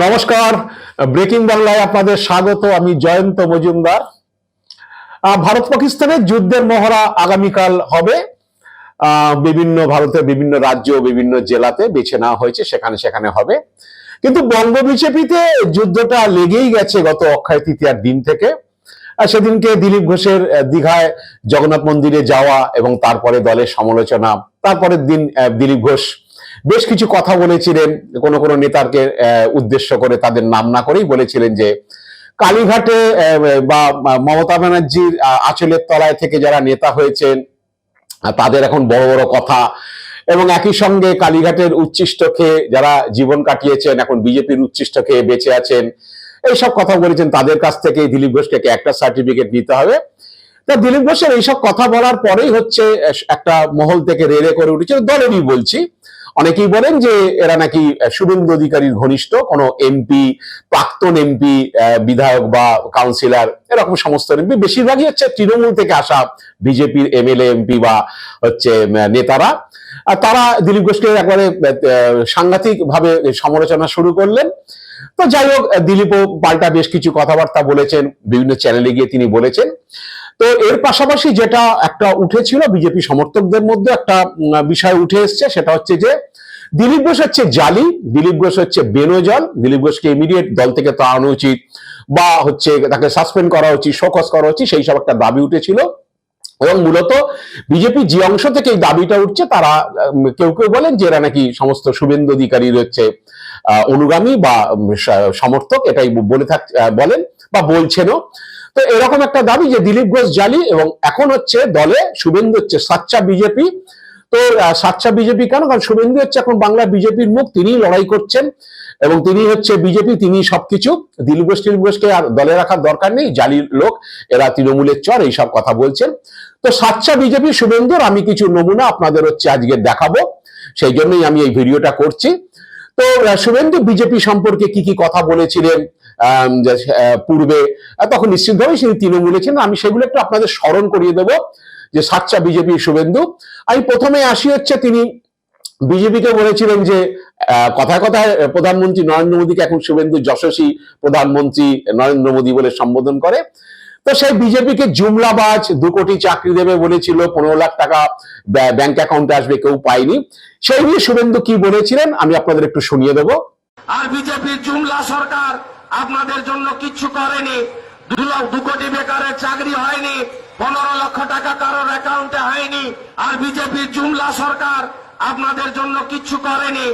নমস্কার। ব্রেকিং বাংলায় আপনাদের স্বাগত, আমি জয়ন্ত মজুমদার। ভারত পাকিস্তানের যুদ্ধের মহড়া আগামীকাল হবে। বিভিন্ন ভারতের বিভিন্ন রাজ্য, বিভিন্ন জেলাতে বেছে নেওয়া হয়েছে, সেখানে সেখানে হবে। কিন্তু বঙ্গ বিজেপিতে যুদ্ধটা লেগেই গেছে গত অক্ষয় তৃতীয়ার দিন থেকে। সেদিনকে দিলীপ ঘোষের দীঘায় জগন্নাথ মন্দিরে যাওয়া এবং তারপরে দলের সমালোচনা, তারপরের দিন দিলীপ ঘোষ বেশ কিছু কথা বলেছিলেন, কোন কোন নেতাকে উদ্দেশ্য করে তাদের নাম না করেই বলেছিলেন যে, কালীঘাটে বা মমতা ব্যানার্জির আঁচলের তলায় থেকে যারা নেতা হয়েছেন তাদের এখন বড় বড় কথা। এবং একই সঙ্গে কালীঘাটের উচ্ছিষ্ট খেয়ে যারা জীবন কাটিয়েছেন, এখন বিজেপির উচ্ছিষ্ট খেয়ে বেঁচে আছেন, এইসব কথা বলেছেন। তাদের কাছ থেকে দিলীপ ঘোষকে একটা সার্টিফিকেট নিতে হবে। তা দিলীপ ঘোষের এইসব কথা বলার পরেই হচ্ছে একটা মহল থেকে রেড়ে করে উঠেছে। দলেরই বলছি অনেকেই বলেন যে এরা নাকি শুভেন্দু অধিকারীর ঘনিষ্ঠ, কোনো এমপি প্রাক্তন এমপি বিধায়ক বা কাউন্সিলর এরকম সমস্ত এমপি বেশিরভাগই হচ্ছে তৃণমূল থেকে আসা বিজেপির এমএলএ এমপি বা হচ্ছে নেতারা। আর তারা দিলীপ ঘোষকে একবারে সাংঘাতিক ভাবে সমালোচনা শুরু করলেন। তো যাই হোক, দিলীপও পাল্টা বেশ কিছু কথাবার্তা বলেছেন, বিভিন্ন চ্যানেলে গিয়ে তিনি বলেছেন। তো এর পাশাপাশি যেটা একটা উঠেছিল, বিজেপি সমর্থকদের মধ্যে একটা বিষয় উঠে এসছে, সেটা হচ্ছে যে দিলীপ ঘোষ হচ্ছে জালি, দিলীপ ঘোষ হচ্ছে বেনজল, দিলীপ ঘোষকে ইমিডিয়েট দল থেকে তাড়ানো উচিত বা হচ্ছে তাকে সাসপেন্ড করা উচিত শোকস করা উচিত, সেই সব একটা দাবি উঠেছিল। এবং মূলত বিজেপি যে অংশ থেকে এই দাবিটা উঠছে, তারা কেউ কেউ বলেন যে এরা নাকি সমস্ত শুভেন্দু অধিকারী হচ্ছে অনুগামী বা সমর্থক, এটাই বলে থাক বলেন বা বলছেনও। তো এরকম একটা দাবি যে দিলীপ ঘোষ জালি এবং এখন হচ্ছে দলে শুভেন্দু হচ্ছে সাচ্চা বিজেপি। তো সাচ্চা বিজেপি কেন? কারণ শুভেন্দু হচ্ছে এখন বাংলা বিজেপির মুখ, তিনিই লড়াই করছেন এবং তিনি হচ্ছে বিজেপি, তিনি সবকিছু। দিলীপ ঘোষ টিলীপ ঘোষকে আর দলে রাখার দরকার নেই, জালির লোক, এরা তৃণমূলের চর এইসব কথা বলছেন। তো সাচ্চা বিজেপি, শুভেন্দুর, আমি কিছু নমুনা আপনাদের হচ্ছে আজকে দেখাবো, সেই জন্যই আমি এই ভিডিওটা করছি। তো শুভেন্দু বিজেপি সম্পর্কে কি কি কথা বলেছিলেন? পূর্বে তখন নিশ্চিতভাবেই তিনি তৃণমূলে ছিলেন। আমি সেগুলো একটু আপনাদের স্মরণ করিয়ে দেবো যে সাচ্চা বিজেপি শুভেন্দু। আমি প্রথমে আসি হচ্ছে তিনি বিজেপিকে বলেছিলেন যে আহ, কথায় প্রধানমন্ত্রী নরেন্দ্র মোদীকে এখন শুভেন্দু যশস্বী প্রধানমন্ত্রী নরেন্দ্র মোদী বলে সম্বোধন করে। তো সেই বিজেপিকে জুমলাবাজ দু কোটি চাকরি দেবে বলেছিল পনেরো লাখ টাকা ব্য- ব্যাংক অ্যাকাউন্টে আসবে কেউ পায়নি। সেই নিয়ে শুভেন্দু কি বলেছিলেন আমি আপনাদের একটু শুনিয়ে দেবো। আর বিজেপির জুমলা সরকার আপনাদের জন্য কিচ্ছু করেনি। দু কোটি বেকারের চাকরি হয়নি, পনেরো লক্ষ টাকা কারোর অ্যাকাউন্টে হয়নি, আর বিজেপির জুমলা সরকার আপনাদের জন্য কিচ্ছু করেনি।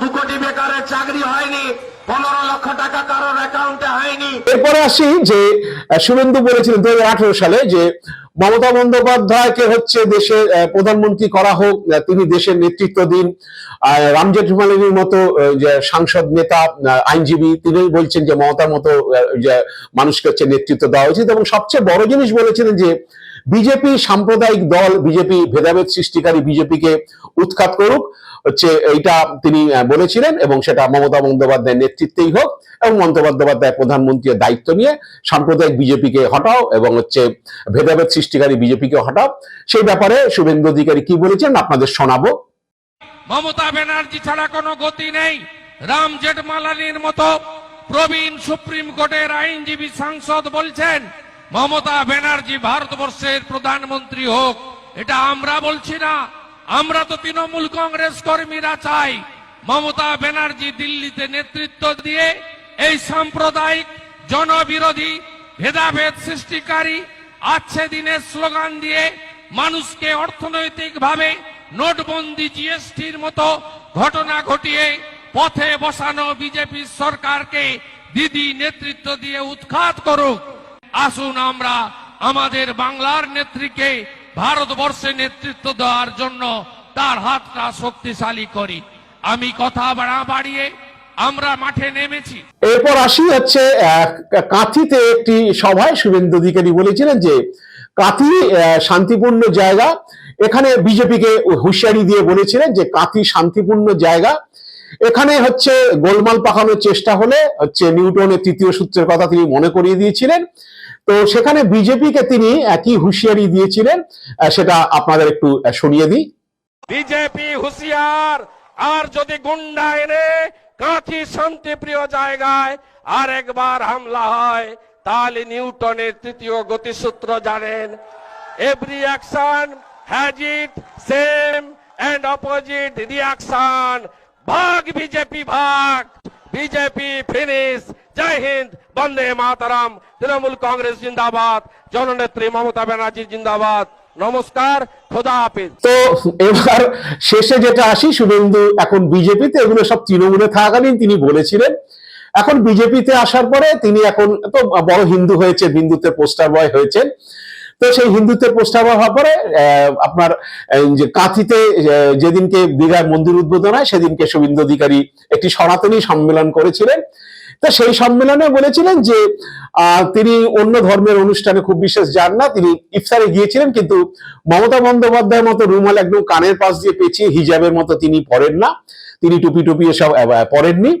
দু কোটি বেকারের চাকরি হয়নি, পনেরো লক্ষ টাকা কারোর অ্যাকাউন্টে হয়নি। এরপরে আসি যে শুভেন্দু বলেছিলেন দু হাজার আঠারো সালে যে মমতা বন্দ্যোপাধ্যায়কে হচ্ছে দেশের প্রধানমন্ত্রী করা হোক তিনি দেশের নেতৃত্ব দিন রাম জেঠমালিনীর মতো যে সাংসদ নেতা আইনজীবী, তিনি বলছেন যে মমতার মতো মানুষকে হচ্ছে নেতৃত্ব দেওয়া উচিত। এবং সবচেয়ে বড় জিনিস বলেছিলেন যে বিজেপি সাম্প্রদায়িক দল, বিজেপি ভেদাভেদ সৃষ্টিকারী বিজেপিকে উৎখাত করুক, হচ্ছে এইটা তিনি বলেছিলেন এবং সেটা মমতা বন্দ্যোপাধ্যায়ের নেতৃত্বেই হোক এবং বন্দ্যোপাধ্যায় প্রধানমন্ত্রীর দায়িত্ব নিয়ে সাম্প্রদায়িক বিজেপিকে হটাও এবং হচ্ছে ভেদাভেদ সৃষ্টিকারী বিজেপিকে হটাও। সেই ব্যাপারে শুভেন্দু অধিকারী কি বলেছেন আপনাদের শোনাবো। মমতা ব্যানার্জি ছাড়া কোনো গতি নেই। রাম জেঠমালানির মতো প্রবীণ সুপ্রিম কোর্টের আইনজীবী সাংসদ বলছেন মমতা ব্যানার্জি ভারতবর্ষের প্রধানমন্ত্রী হোক, এটা আমরা বলছি না। আমরা তো তৃণমূল কংগ্রেস কর্মীরা চাই। মমতা ব্যানার্জি দিল্লিতে নেতৃত্ব দিয়ে এই সাম্প্রদায়িক জনবিরোধী ভেদাভেদ সৃষ্টিকারী আছে দিনের স্লোগান দিয়ে মানুষকে অর্থনৈতিকভাবে নোটবন্দি জিএসটির মতো ঘটনা ঘটিয়ে পথে বসানো বিজেপি সরকারকে দিদি নেতৃত্ব দিয়ে উৎখাত করুক। আসুন আমরা আমাদের বাংলার নেত্রীকে ভারতবর্ষে নেতৃত্ব দেওয়ার জন্য তার হাতটা শক্তিশালী করি। আমি কথা বাড়া বাড়িয়ে আমরা মাঠে নেমেছি। এরপর আসি হচ্ছে কাঁথিতে একটি সভায় শুভেন্দু অধিকারী বলেছিলেন যে, কাঁথি শান্তিপূর্ণ জায়গা। এখানে বিজেপিকে হুঁশিয়ারি দিয়ে বলেছিলেন যে, কাঁথি শান্তিপূর্ণ জায়গা। এখানে হচ্ছে গোলমাল পাকানোর চেষ্টা হলে হচ্ছে নিউটনের তৃতীয় সূত্রের কথা তিনি মনে করিয়ে দিয়েছিলেন। তো সেখানে বিজেপিকে তিনি একই হুঁশিয়ারি দিয়েছিলেন সেটা আপনাদের একটু শুনিয়ে দিই। বিজেপি হুঁশিয়ার, আর যদি গুন্ডা এনে কাঁথি শান্তিপ্রিয় জায়গায় আর একবার হামলা হয়, তাহলে নিউটনের তৃতীয় গতিসূত্র জানেন। Every action has it same and opposite reaction ভাগ, বিজেপি ভাগ। BJP, finish. জয় হিন্দ, বন্দে মাতারাম। তৃণমূল কংগ্রেস জিন্দাবাদ। জননেত্রী মমতা ব্যানার্জি জিন্দাবাদ। নমস্কার, খোদা হাফিজ। তো এবার শেষে যেটা আসি, শুভেন্দু, এখন বিজেপিতে, এগুলো সব তৃণমূলে থাকাকালীন তিনি বলেছিলেন। এখন বিজেপিতে আসার পরে তিনি এখন তো বড় হিন্দু হয়েছে বিন্দুতে পোস্টার বয় হয়েছেন। তো সেই হিন্দুত্বের বয় হওয়ার পরে আপনার যে কাঁথিতে যেদিনকে দীঘার মন্দির উদ্বোধন হয়, সেদিনকে শুভেন্দু অধিকারী একটি সনাতনী সম্মেলন করেছিলেন। তো সেই সম্মেলনে বলেছিলেন যে তিনি অন্য ধর্মের অনুষ্ঠানে খুব বিশেষ যান না। তিনি ইফতারে গিয়েছিলেন, কিন্তু মমতা বন্দ্যোপাধ্যায়ের মতো রুমাল একদম কানের পাশ দিয়ে পেঁচিয়ে হিজাবের মতো তিনি পরেন না। তিনি টুপি টুপি এসব পরেননি।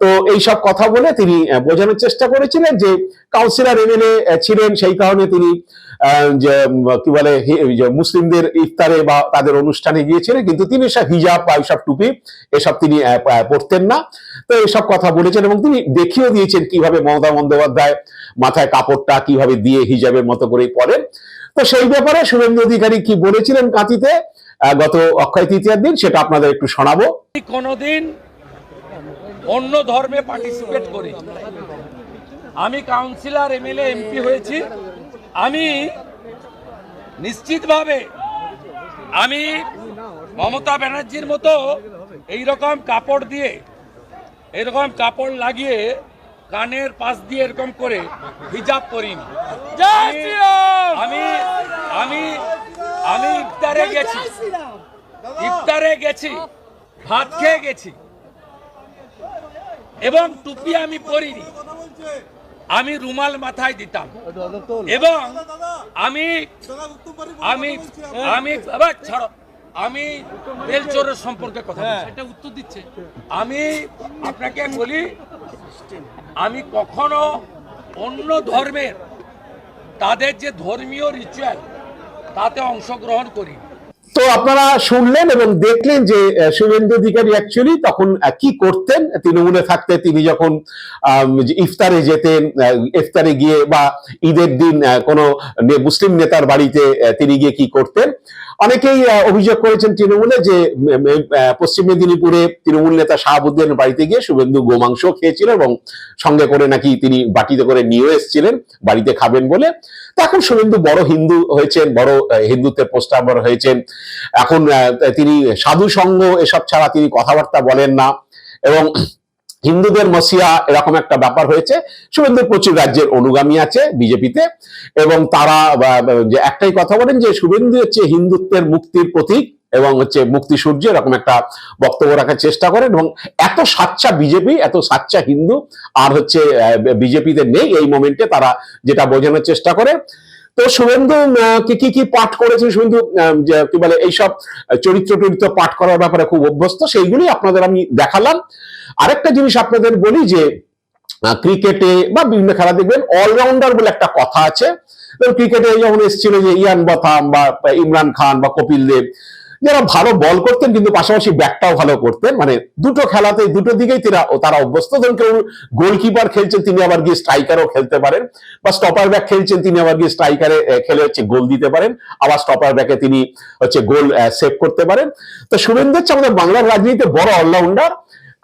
তো এই সব কথা বলে তিনি বোঝানোর চেষ্টা করেছিলেন যে, কাউন্সিলর এমএলএ ছিলেন, সেই কারণে তিনি যে কি বলে মুসলিমদের ইফতারে বা তাদের অনুষ্ঠানে গিয়েছিলেন কিন্তু তিনি সব হিজাব বা এইসব টুপি এসব তিনি আহ, না। তো এইসব কথা বলেছেন এবং তিনি দেখিয়েও দিয়েছেন কীভাবে মমতা বন্দ্যোপাধ্যায় মাথায় কাপড়টা কীভাবে দিয়ে হিজাবের মতো করে পরেন। তো সেই ব্যাপারে শুভেন্দু অধিকারী কি বলেছিলেন কাঁথিতে গত অক্ষয় তৃতীয়ার দিন সেটা আপনাদের একটু শোনাবো। কোনোদিন অন্য ধর্মে পার্টিসিপেট করি আমি কাউন্সিলর এমএলএ এমপি হয়েছি। আমি নিশ্চিতভাবে আমি মমতা ব্যানার্জির মতো এই রকম কাপড় দিয়ে এরকম কাপড় লাগিয়ে কানের পাশ দিয়ে এরকম করে হিজাব করিনি আমি আমি আমি ইফতারে গেছি। ইফতারে গেছি ভাত খেয়ে গেছি। এবং টুপি আমি পরিনি। আমি রুমাল মাথায় দিতাম। এবং আমি আমি আমি ছাড়ো। আমি বেলচোরের সম্পর্কে কথা বলছি। এটা উত্তর দিচ্ছে। আমি আপনাকে বলি আমি কখনো অন্য ধর্মের তাদের যে ধর্মীয় রিচুয়াল তাতে অংশগ্রহণ করি তো আপনারা শুনলেন এবং দেখলেন যে শুভেন্দু অধিকারী অ্যাকচুয়ালি তখন কি করতেন? তৃণমূলে থাকতে তিনি যখন ইফতারে যেতেন ইফতারে গিয়ে বা ঈদের দিন কোনো মুসলিম নেতার বাড়িতে তিনি গিয়ে কি করতেন? অনেকেই অভিযোগ করেছেন তৃণমূলে যে পশ্চিম মেদিনীপুরে তৃণমূল নেতা শাহাবুদ্দিনের বাড়িতে গিয়ে শুভেন্দু গোমাংস খেয়েছিলেন এবং সঙ্গে করে নাকি তিনি বাটিতে করে নিয়ে এসেছিলেন, বাড়িতে খাবেন বলে। এখন শুভেন্দু বড় হিন্দু হয়েছেন, বড় হিন্দুত্বের পোস্টার হয়েছেন। এখন তিনি সাধু সঙ্গ এসব ছাড়া তিনি কথাবার্তা বলেন না। এবং হিন্দুদের মসিয়া এরকম একটা ব্যাপার হয়েছে। শুভেন্দু প্রচুর রাজ্যের অনুগামী আছে বিজেপিতে। এবং তারা যে একটাই কথা বলেন যে শুভেন্দু হচ্ছে হিন্দুত্বের মুক্তির প্রতীক। এবং হচ্ছে মুক্তি সূর্য এরকম একটা বক্তব্য রাখার চেষ্টা করেন এবং এত সাচ্চা বিজেপি এত সাচ্চা হিন্দু আর হচ্ছে বিজেপিতে নেই এই মোমেন্টে, তারা যেটা বোঝানোর চেষ্টা করে। তো শুভেন্দু কি কি পাঠ করেছে শুভেন্দু? কি বলে, এইসব চরিত্র টরিত্র পাঠ করার ব্যাপারে খুব অভ্যস্ত সেইগুলি আপনাদের আমি দেখালাম। আরেকটা জিনিস আপনাদের বলি যে ক্রিকেটে বা বিভিন্ন খেলা দেখবেন অলরাউন্ডার বলে একটা কথা আছে। ক্রিকেটে যখন এসেছিল যে ইয়ান বাথাম বা ইমরান খান বা কপিল দেব যারা ভালো বল করতেন কিন্তু পাশাপাশি ব্যাটটাও ভালো করতেন। মানে দুটো খেলাতে দুটো দিকেই তারা তারা অভ্যস্ত। ধরুন কেউ গোলকিপার খেলছেন, তিনি আবার গিয়ে স্ট্রাইকারও খেলতে পারেন। বা স্টপার ব্যাক খেলছেন, তিনি আবার গিয়ে স্ট্রাইকারে খেলে হচ্ছে গোল দিতে পারেন। আবার স্টপার ব্যাকে তিনি হচ্ছে গোল সেভ করতে পারেন। তো শুভেন্দু হচ্ছে আমাদের বাংলার রাজনীতিতে বড় অলরাউন্ডার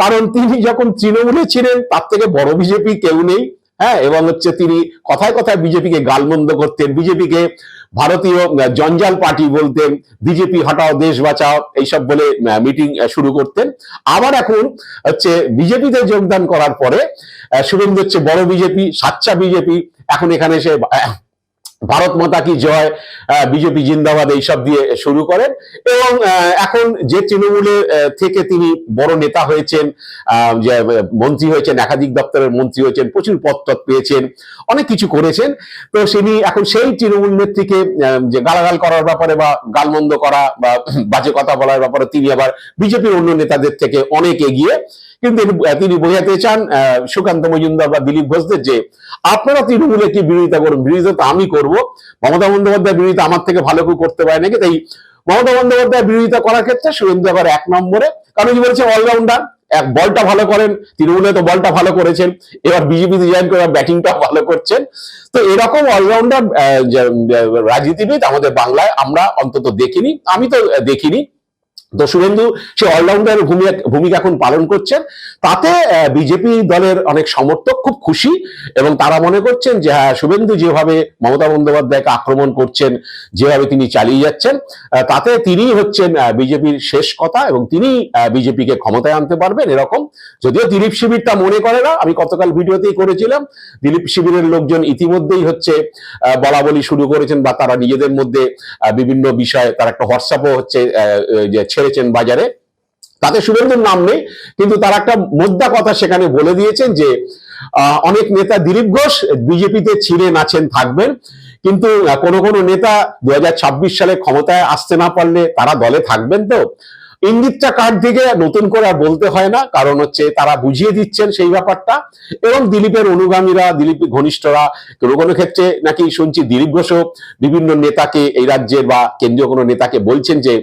কারণ তিনি যখন তৃণমূলে ছিলেন, তার থেকে বড় বিজেপি কেউ নেই। হ্যাঁ এবং হচ্ছে তিনি কথায় কথায় বিজেপিকে গালমন্দ করতেন, বিজেপিকে ভারতীয় জঞ্জাল পার্টি বলতেন বিজেপি হটাও দেশ বাঁচাও এইসব বলে মিটিং শুরু করতেন। আবার এখন হচ্ছে বিজেপিতে যোগদান করার পরে শুভেন্দু হচ্ছে বড় বিজেপি, সাচ্চা বিজেপি, এখন এখানে এসে ভারত মাতা কি জয় বিজেপি জিন্দাবাদ এইসব দিয়ে শুরু করেন এবং এখন যে তৃণমূলে আহ, থেকে তিনি বড় নেতা হয়েছেন যে মন্ত্রী হয়েছেন একাধিক দপ্তরের মন্ত্রী হয়েছেন প্রচুর পদ পেয়েছেন অনেক কিছু করেছেন। তো তিনি এখন সেই তৃণমূল নেত্রীকে যে গালাগাল করার ব্যাপারে বা গালমন্দ করা বা বাজে কথা বলার ব্যাপারে তিনি আবার বিজেপির অন্য নেতাদের থেকে অনেক এগিয়ে কিন্তু তিনি- বোঝাতে চান সুকান্ত মজুমদার বা দিলীপ ঘোষদের যে, আপনারা তৃণমূলে কি বিরোধিতা করুন? বিরোধিতা তো আমি করব। মমতা বন্দ্যোপাধ্যায় বিরোধিতা আমার থেকে ভালো কেউ করতে পারে নাকি? তাই মমতা বন্দ্যোপাধ্যায় বিরোধিতা করার ক্ষেত্রে শুভেন্দু এবার এক নম্বরে। কারণ কি বলছে? অলরাউন্ডার। এক বলটা ভালো করেন। তৃণমূলে তো বলটা ভালো করেছেন। এবার বিজেপিতে জয়েন করে ব্যাটিংটাও ভালো করছেন। তো এরকম অলরাউন্ডার রাজনীতিবিদ আমাদের বাংলায় আমরা অন্তত দেখিনি। আমি তো দেখিনি। তো শুভেন্দু সে অলরাউন্ডার ভূমিকা এখন পালন করছেন। তাতে বিজেপি দলের অনেক সমর্থক খুব খুশি এবং তারা মনে করছেন যে হ্যাঁ শুভেন্দু যেভাবে মমতা বন্দ্যোপাধ্যায়কে আক্রমণ করছেন, যেভাবে তিনি চালিয়ে যাচ্ছেন তাতে তিনি হচ্ছেন বিজেপির শেষ কথা এবং তিনি বিজেপিকে ক্ষমতায় আনতে পারবেন এরকম। যদিও দিলীপ শিবির তা মনে করে না, আমি গতকাল ভিডিওতেই করেছিলাম। দিলীপ শিবিরের লোকজন ইতিমধ্যেই হচ্ছে বলা বলি শুরু করেছেন বা তারা নিজেদের মধ্যে বিভিন্ন বিষয়ে তার একটা হোয়াটসঅ্যাপও হচ্ছে যে ছেড়েছেন বাজারে। তাতে শুভেন্দুর নাম নেই, কিন্তু তার একটা মোদ্দা কথা সেখানে বলে দিয়েছেন যে অনেক নেতা দিলীপ ঘোষ বিজেপিতে ছিঁড়ে নাচেন, থাকবেন। কিন্তু কোনো কোনো নেতা দু হাজার ছাব্বিশ সালে ক্ষমতায় আসতে না পারলে তারা দলে থাকবেন তো। ইঙ্গিতটা কার দিকে নতুন করে বলতে হয় না, কারণ হচ্ছে তারা বুঝিয়ে দিচ্ছেন সেই ব্যাপারটা। এবং দিলীপের অনুগামীরা, দিলীপ ঘনিষ্ঠরা কোনো কোনো ক্ষেত্রে নাকি শুনছি দিলীপ ঘোষও বিভিন্ন নেতাকে এই রাজ্যের বা কেন্দ্রীয় কোনো নেতাকে বলছেন যে,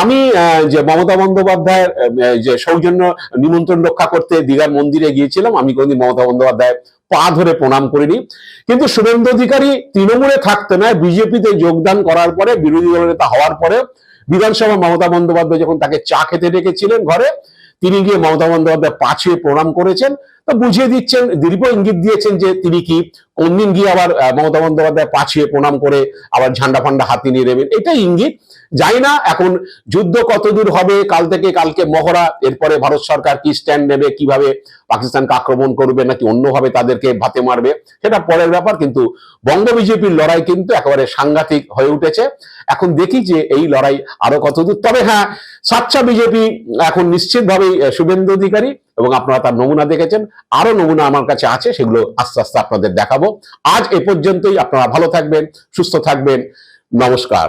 আমি যে মমতা বন্দ্যোপাধ্যায়ের যে সৌজন্য নিমন্ত্রণ রক্ষা করতে দীঘার মন্দিরে গিয়েছিলাম, আমি কোনদিন মমতা বন্দ্যোপাধ্যায় পা ধরে প্রণাম করিনি। কিন্তু শুভেন্দু অধিকারী তৃণমূলে থাকতে নয় বিজেপিতে যোগদান করার পরে, বিরোধী দলের নেতা হওয়ার পরে বিধানসভা মমতা বন্দ্যোপাধ্যায় যখন তাকে চা খেতে ডেকেছিলেন ঘরে তিনি গিয়ে মমতা বন্দ্যোপাধ্যায় পাছিয়ে প্রণাম করেছেন। তো বুঝিয়ে দিচ্ছেন দিলীপও ইঙ্গিত দিয়েছেন যে তিনি কি কোনদিন গিয়ে আবার মমতা বন্দ্যোপাধ্যায় পাছিয়ে প্রণাম করে আবার ঝান্ডা ফান্ডা হাতে নিয়ে নেবেন। এটাই ইঙ্গিত। যাই না এখন যুদ্ধ কতদূর হবে? কাল থেকে কালকে মহড়া এরপরে ভারত সরকার কি স্ট্যান্ড নেবে কীভাবে পাকিস্তানকে আক্রমণ করবে নাকি অন্যভাবে তাদেরকে ভাতে মারবে? সেটা পরের ব্যাপার কিন্তু বঙ্গ বিজেপির লড়াই কিন্তু একেবারে সাংঘাতিক হয়ে উঠেছে। এখন দেখি যে এই লড়াই আরও কতদূর তবে হ্যাঁ সাচ্চা বিজেপি এখন নিশ্চিতভাবেই আহ, শুভেন্দু অধিকারী এবং আপনারা তার নমুনা দেখেছেন। আরও নমুনা আমার কাছে আছে, সেগুলো আস্তে আস্তে আপনাদের দেখাবো। আজ এ পর্যন্তই, আপনারা ভালো থাকবেন, সুস্থ থাকবেন। নমস্কার।